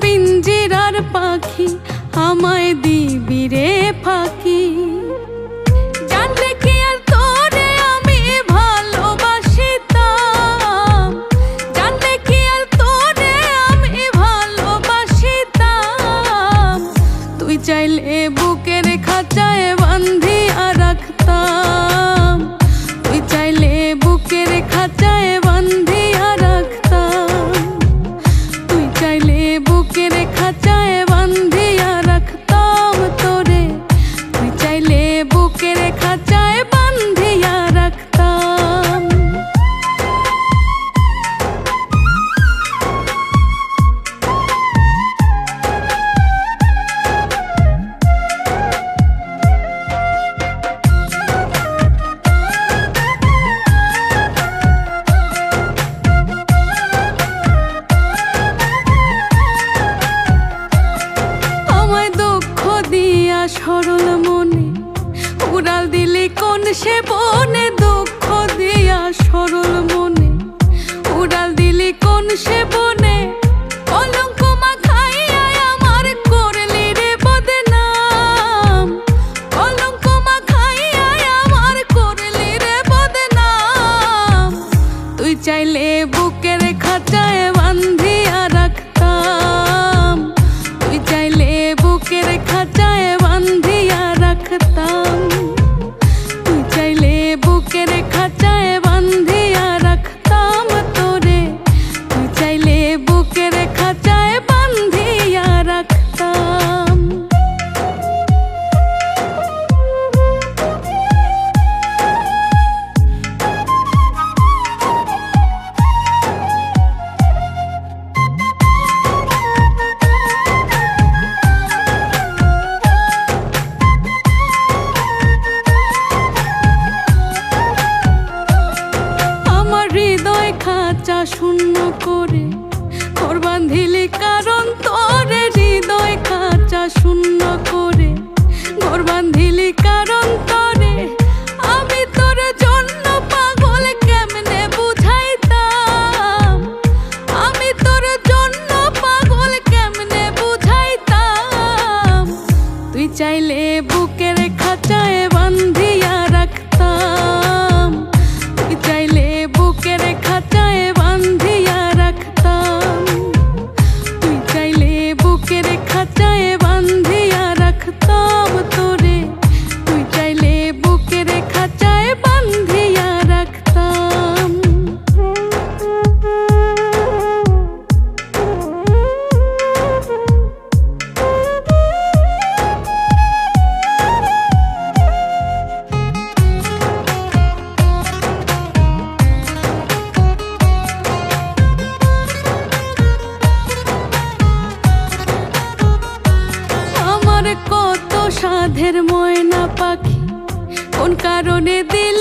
পিঞ্জিরার পাখি আমায় দিবি রে ফাঁকি। কোন সে বনে দুঃখ দিয়া সরল মনে। উড়াল দিলি কোন সে বনে চাইলে বুকের খাঁচায় চোখের ময়না পাখি কোন কারণে দিল